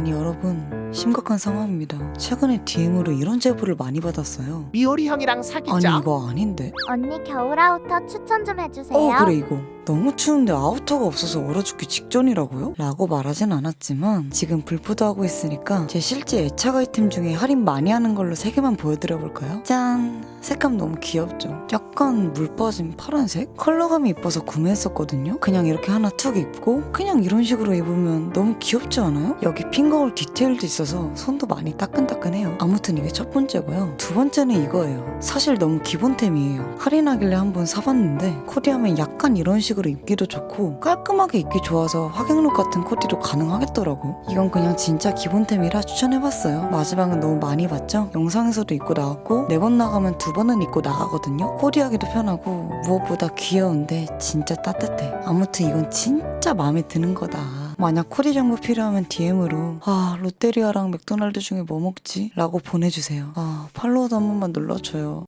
아니 여러분 심각한 상황입니다. 최근에 DM으로 이런 제보를 많이 받았어요. 미오리 형이랑 아니 사귀자. 이거 아닌데. 언니 겨울 아우터 추천 좀 해주세요. 어 그래 이거 너무 추운데 아우터가 없어서 얼어 죽기 직전이라고요? 라고 말하진 않았지만 지금 불포도 하고 있으니까 제 실제 애착 아이템 중에 할인 많이 하는 걸로 세 개만 보여드려 볼까요? 짠 색감 너무 귀엽죠? 약간 물 빠진 파란색? 컬러감이 이뻐서 구매했었거든요? 그냥 이렇게 하나 툭 입고 그냥 이런 식으로 입으면 너무 귀엽지 않아요? 여기 핑거홀 디테일도 있어서 손도 많이 따끈따끈해요 아무튼 이게 첫 번째고요 두 번째는 이거예요 사실 너무 기본템이에요 할인하길래 한번 사봤는데 코디하면 약간 이런 식으로 입기도 좋고 깔끔하게 입기 좋아서 하객룩 같은 코디도 가능하겠더라고. 이건 그냥 진짜 기본템이라 추천해봤어요. 마지막은 너무 많이 봤죠? 영상에서도 입고 나왔고 네 번 나가면 두 번은 입고 나가거든요? 코디하기도 편하고 무엇보다 귀여운데 진짜 따뜻해. 아무튼 이건 진짜 마음에 드는 거다. 만약 코디 정보 필요하면 DM으로 아 롯데리아랑 맥도날드 중에 뭐 먹지? 라고 보내주세요. 아 팔로우도 한 번만 눌러줘요